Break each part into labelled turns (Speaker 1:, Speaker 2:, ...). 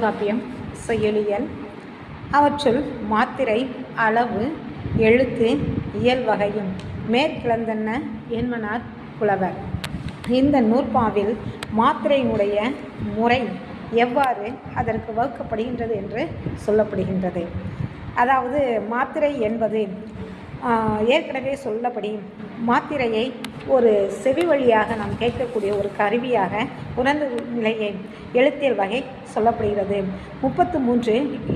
Speaker 1: தொல்காப்பியம் செயலியல். அவற்றுள் மாத்திரை அளவு எழுத்து இயல்வகையும் மேற்கிழந்தன்ன என்மனார் புலவர். இந்த நூற்பாவில் மாத்திரையினுடைய முறை எவ்வாறு அதற்கு வகுக்கப்படுகின்றது என்று சொல்லப்படுகின்றது. அதாவது மாத்திரை என்பது ஏற்கனவே சொல்லப்படி மாத்திரையை ஒரு செவி வழியாக நாம் கேட்கக்கூடிய ஒரு கருவியாக உணர்ந்த நிலையை எழுத்தியல் வகை சொல்லப்படுகிறது. முப்பத்து மூன்று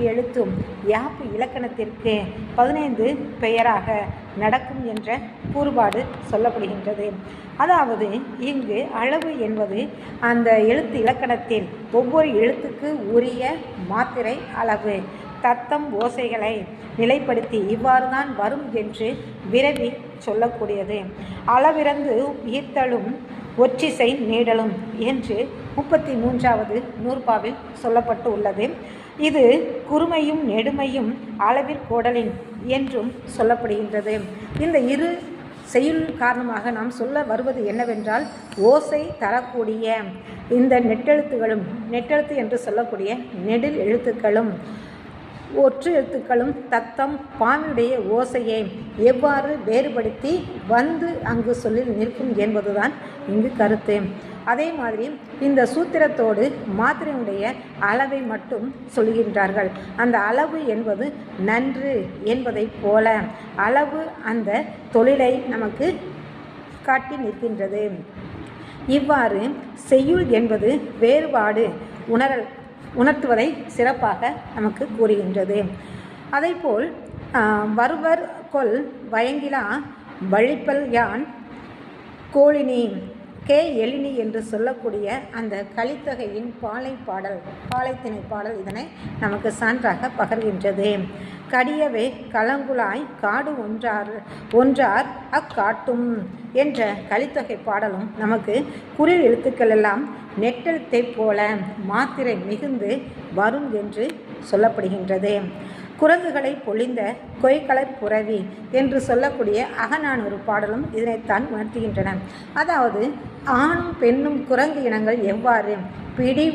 Speaker 1: எழுத்தும் யாப்பு இலக்கணத்திற்கு பதினைந்து பெயராக நடக்கும் என்ற கூறுபாடு சொல்லப்படுகின்றது. அதாவது இங்கு அளவு என்பது அந்த எழுத்து இலக்கணத்தில் ஒவ்வொரு எழுத்துக்கு உரிய மாத்திரை அளவு. தத்தம் ஓசைகளை நிலைப்படுத்தி இவ்வாறு தான் வரும் என்று விரவி சொல்லக்கூடியது. அளவிறந்து ஈர்த்தலும் ஒற்றிசை நீடலும் என்று முப்பத்தி மூன்றாவது நூற்பாவில் சொல்லப்பட்டு உள்ளது இது குறுமையும் நெடுமையும் அளவிற்கோடலின் என்றும் சொல்லப்படுகின்றது. இந்த இரு செய்யுள் காரணமாக நாம் சொல்ல வருவது என்னவென்றால் ஓசை தரக்கூடிய இந்த நெட்டெழுத்துகளும் நெட்டெழுத்து என்று சொல்லக்கூடிய நெடில் எழுத்துக்களும் ஒற்று எழுத்துக்களும் தத்தம் பானுடைய ஓசையை எவ்வாறு வேறுபடுத்தி வந்து அங்கு சொல்லில் நிற்கும் என்பதுதான் இங்கு கருத்து. அதே மாதிரி இந்த சூத்திரத்தோடு மாத்திரையுடைய அளவை மட்டும் சொல்கின்றார்கள். அந்த அளவு என்பது நன்று என்பதைப் போல அளவு அந்த தொழிலை நமக்கு காட்டி நிற்கின்றது. இவ்வாறு செய்யுள் என்பது வேறுபாடு உணரல் உணர்த்துவதை சிறப்பாக நமக்கு கூறுகின்றது. அதைப்போல் வருவர் கொல் வயங்கிலா வழிப்பல் யான் கோழினி கே. எழினி என்று சொல்லக்கூடிய அந்த கலித்தொகையின் பாலை பாடல் பாலைத்திணை பாடல் இதனை நமக்கு சான்றாக பகர்கின்றது. கடியவே களங்குலாய் காடு ஒன்றார் ஒன்றார் அக்காட்டும் என்ற கலித்தொகை பாடலும் நமக்கு குரில் எழுத்துக்கள் எல்லாம் நெட்டெழுத்தைப் போல மாத்திரை மிகுந்து வரும் என்று சொல்லப்படுகின்றது. குரங்குகளை பொழிந்த கொய்கலர் புறவி என்று சொல்லக்கூடிய அகநானூறு பாடலும் இதனைத்தான் உணர்த்துகின்றன. அதாவது ஆணும் பெண்ணும் குரங்கு இனங்கள் எவ்வாறு பிடி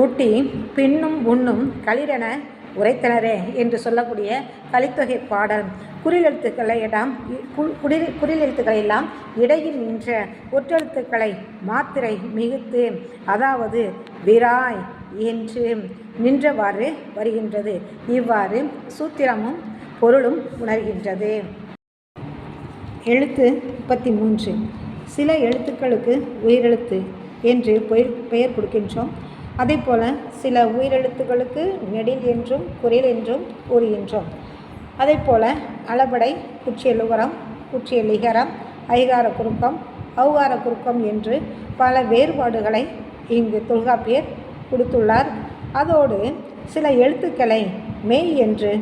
Speaker 1: ஊட்டி பின்னும் உண்ணும் களிரென உரைத்தனரே என்று சொல்லக்கூடிய கலித்தொகை பாடல். குறிலெழுத்துக்களை இடம் குடில் குறிலெழுத்துக்களை எல்லாம் இடையில் நின்ற ஒற்றெழுத்துக்களை மாத்திரை மிகுத்து அதாவது விராய் என்று நின்றவாறு வருகின்றது. இவ்வாறு சூத்திரமும் பொருளும் உணர்கின்றது. எழுத்து முப்பத்தி மூன்று சில எழுத்துக்களுக்கு உயிரெழுத்து என்று பெயர் பெயர் கொடுக்கின்றோம். அதே போல் சில உயிரெழுத்துக்களுக்கு நெடில் என்றும் குரல் என்றும் கூறுகின்றோம். அதே போல் அளபடை குற்றியலுகரம் குற்றியலிகரம் ஐகார குறுக்கம் அவுகார குறுக்கம் என்று பல வேறுபாடுகளை இங்கு தொல்காப்பியர் கொடுத்துள்ளார். அதோடு சில எழுத்துக்களை மெய் என்று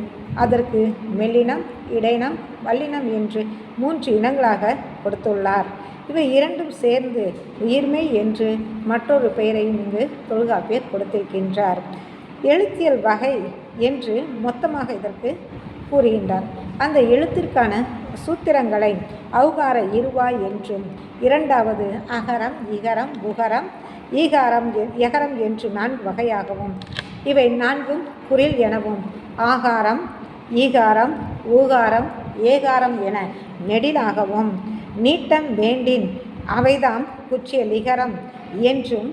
Speaker 1: அதற்கு மெல்லினம் இடைனம் வல்லினம் என்று மூன்று இனங்களாக கொடுத்துள்ளார். இவை இரண்டும் சேர்ந்து உயிர்மை என்று மற்றொரு பெயரையும் இங்கு தொல்காப்பியர் கொடுத்திருக்கின்றார். எழுத்தியல் வகை என்று மொத்தமாக இதற்கு கூறுகின்றார். அந்த எழுத்திற்கான சூத்திரங்களை அவுகார இருவாய் என்றும் இரண்டாவது அகரம் இகரம் புகரம் ஈகாரம் எகரம் என்று நான்கு வகையாகவும் இவை நான்கும் குரில் எனவும். ஆகாரம் ஈகாரம் ஊகாரம் ஏகாரம் என நெடிலாகவும். நீட்டம் வேண்டின் அவைதாம் குற்றிய லிகரம் என்றும்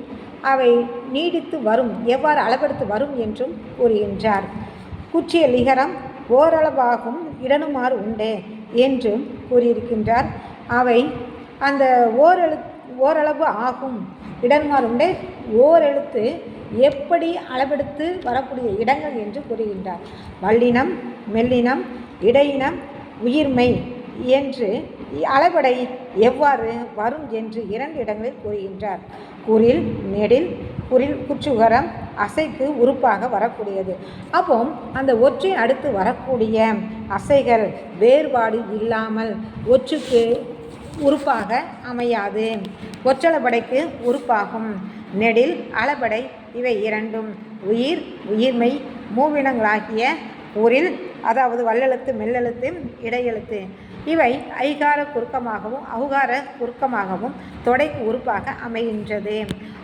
Speaker 1: அவை நீடித்து வரும் எவ்வாறு அளவெடுத்து வரும் என்றும் கூறுகின்றார். குற்றிய லிகரம் ஓரளவாகும் இடனுமாறு உண்டு என்றும் கூறியிருக்கின்றார். அவை அந்த ஓரெழு ஓரளவு ஆகும். இடன்மாறு உண்டு ஓரெழுத்து எப்படி அளவெடுத்து வரக்கூடிய இடங்கள் என்று கூறுகின்றார். வல்லினம் மெல்லினம் இடையினம் உயிர்மை என்று அளவடை எவ்வாறு வரும் என்று இரண்டு இடங்களில் கூறுகின்றார். குரில் நெடில் குரில் குற்றுகரம் அசைக்கு உறுப்பாக வரக்கூடியது. அப்போ அந்த ஒற்றை அடுத்து வரக்கூடிய அசைகள் வேறுபாடு இல்லாமல் ஒற்றுக்கு உறுப்பாக அமையாது. ஒற்றளபடைக்கு உறுப்பாகும். நெடில் அளபடை இவை இரண்டும். உயிர் உயிர்மை மூவினங்களாகிய ஊரில் அதாவது வல்லெழுத்து மெல்லெழுத்து இடையெழுத்து. இவை ஐகார குறுக்கமாகவும் அவுகார குறுக்கமாகவும் தொடைக்கு உறுப்பாக அமைகின்றது.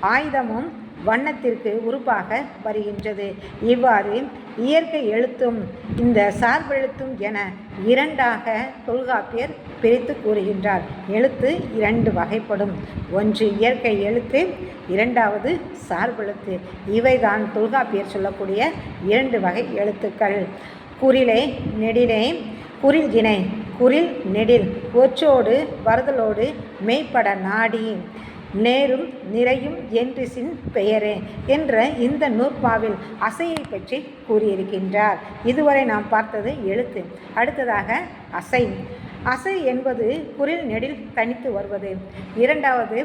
Speaker 1: ஆயுதமும் வண்ணத்திற்கு உறுப்பாக வருகின்றது. இவ்வாறு இயற்கை எழுத்தும் இந்த சார்பெழுத்தும் என இரண்டாக தொல்காப்பியர் பிரித்து கூறுகின்றார். எழுத்து இரண்டு வகைப்படும். ஒன்று இயற்கை எழுத்து இரண்டாவது சார்பெழுத்து இவைதான் தொல்காப்பியர் சொல்லக்கூடிய இரண்டு வகை எழுத்துக்கள். குறிலே நெடிலே குறில் இணை குறில் நெடில் ஒற்றோடு வருதலோடு மெய்ப்பட நாடி. நேரும் நிறையும் என்றிசின் பெயரே என்ற இந்த நூற்பாவில் அசையை பற்றி கூறியிருக்கின்றார். இதுவரை நாம் பார்த்தது எழுத்து. அடுத்ததாக அசை. அசை என்பது குரில் நெடில் தனித்து வருவது. இரண்டாவது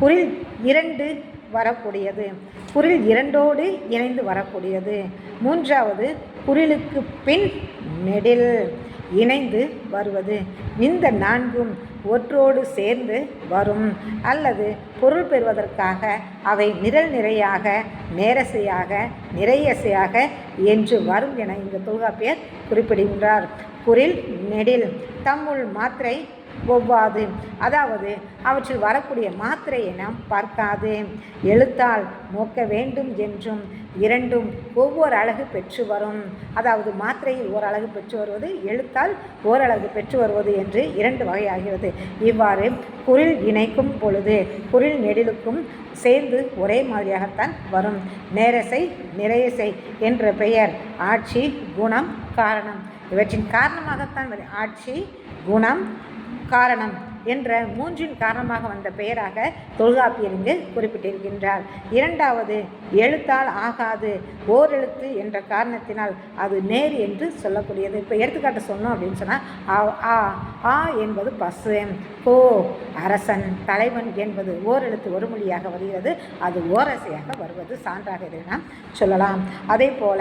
Speaker 1: குரில் இரண்டு வரக்கூடியது. குரில் இரண்டோடு இணைந்து வரக்கூடியது. மூன்றாவது குரிலுக்கு பின் நெடில் இணைந்து வருவது. இந்த நான்கும் ஒற்றோடு சேர்ந்து வரும் அல்லது பொருள் பெறுவதற்காக அவை நிரல் நிறையாக நேரசையாக நிறையசையாக என்று வரும் என இங்கு தொல்காப்பியர் குறிப்பிடுகின்றார். குரில் நெடில் தம்முள் மாத்திரை ஒவ்வாது. அதாவது அவற்றில் வரக்கூடிய மாத்திரையை நாம் பார்க்காது. எழுத்தால் நோக்க வேண்டும் என்றும் இரண்டும் ஒவ்வொரு அழகு பெற்று வரும். அதாவது மாத்திரையில் ஓரழகு பெற்று வருவது எழுத்தால் ஓரழகு பெற்று வருவது என்று இரண்டு வகையாகிறது. இவ்வாறு குரில் இணைக்கும் பொழுது குரில் நெடிலுக்கும் சேர்ந்து ஒரே மாதிரியாகத்தான் வரும். நேரசை நிறையசை என்ற பெயர் ஆட்சி குணம் காரணம். இவற்றின் காரணமாகத்தான் ஆட்சி குணம் காரணம். என்ற மூன்றின் காரணமாக வந்த பெயராக தொல்காப்பியர் இங்கு குறிப்பிட்டிருக்கின்றார். இரண்டாவது எழுத்தால் ஆகாது ஓரெழுத்து என்ற காரணத்தினால் அது நேர் என்று சொல்லக்கூடியது. இப்போ எடுத்துக்காட்டு சொன்னோம் அப்படின்னு சொன்னால் ஆ ஆ ஆ என்பது பசு கோ அரசன் தலைவன் என்பது ஓரெழுத்து ஒரு மொழியாக வருகிறது. அது ஓரசையாக வருவது சான்றாக இதை நாம் சொல்லலாம். அதே போல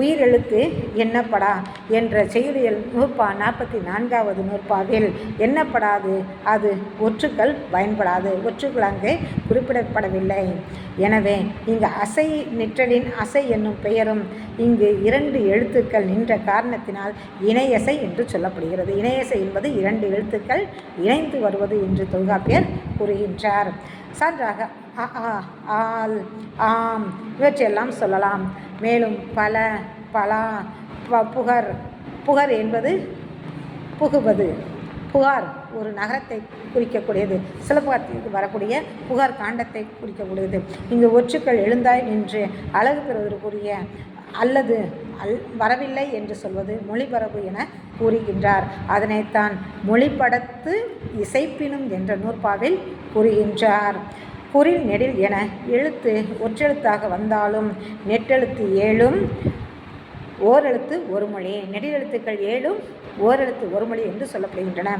Speaker 1: உயிரெழுத்து என்னப்படா என்ற செய்தியல் நூற்பா நாற்பத்தி நான்காவது நூற்பாவில் என்னப்படாது அது ஒற்றுக்கள் பயன்படாது. ஒற்றுக்கள் அங்கே குறிப்பிடப்படவில்லை. எனவே இங்கு அசை நிற்றலின் அசை என்னும் பெயரும் இங்கு இரண்டு எழுத்துக்கள் நின்ற காரணத்தினால் இணையசை என்று சொல்லப்படுகிறது. இணையசை என்பது இரண்டு எழுத்துக்கள் இணைந்து வருவது என்று தொல்காப்பியர் கூறுகின்றார். சான்றாக அ ஆ ஆல் ஆம் இவற்றையெல்லாம் சொல்லலாம். மேலும் பல பலா ப- புகர் புகர் என்பது புகுவது. புகார். ஒரு நகரத்தை குறிக்கக்கூடியது. சிலப்பகத்திற்கு வரக்கூடிய புகார் காண்டத்தை குறிக்கக்கூடியது. இங்கு ஒற்றுக்கள் எழுந்தாய் நின்று அழகு பெறுவதற்குரிய அல்லது அல் வரவில்லை என்று சொல்வது மொழிபரப்பு என கூறுகின்றார். அதனைத்தான் மொழிபடத்து இசைப்பினும் என்ற நூற்பாவில் கூறுகின்றார். குறில் நெடில் என எழுத்து ஒற்றெழுத்தாக வந்தாலும் நெட்டெழுத்து ஏழும் ஓரெழுத்து ஒரு மொழி. நெடிலெழுத்துக்கள் ஏழும் ஓரெழுத்து ஒரு மொழி என்று சொல்லப்படுகின்றன.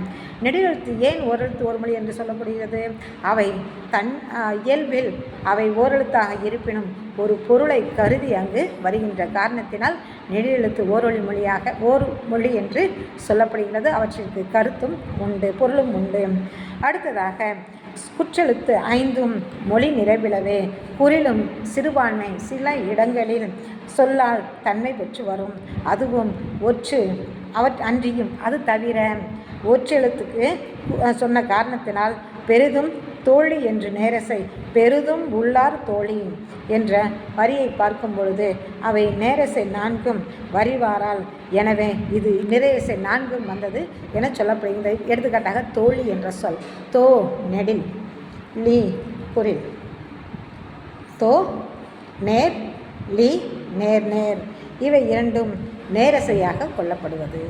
Speaker 1: நெடிலெழுத்து ஏன் ஓரெழுத்து ஒரு மொழி என்று சொல்லப்படுகிறது? அவை தன் இயல்பில் அவை ஓரெழுத்தாக இருப்பினும் ஒரு பொருளை கருதி அங்கு வருகின்ற காரணத்தினால் நெடிலெழுத்து ஓரொழி மொழியாக ஓர் மொழி என்று சொல்லப்படுகிறது. அவற்றிற்கு கருத்தும் உண்டு பொருளும் உண்டு. அடுத்ததாக குற்றெழுத்து ஐந்தும் மொழி நிறைவிலவே. குறிலும் சிறுபான்மை சில இடங்களில் சொல்லால் தன்மை பெற்று வரும். அதுவும் ஒற்று. அவற் அன்றியும் அது தவிர ஒற்றெழுத்துக்கு சொன்ன காரணத்தினால் பெரிதும் தோழி என்று நேரசை பெரிதும் உள்ளார் தோழி. என்ற வரியை பார்க்கும் பொழுது அவை நேரசை நான்கும் வரிவாரால். எனவே இது நிறையசை நான்கும் வந்தது என சொல்லப்படுகிறது. எடுத்துக்காட்டாக தோழி என்ற சொல். தோ நெடில் லீ குரில் தோ நேர் லீ நேர் நேர். இவை இரண்டும் நேரசையாக கொள்ளப்படுவது.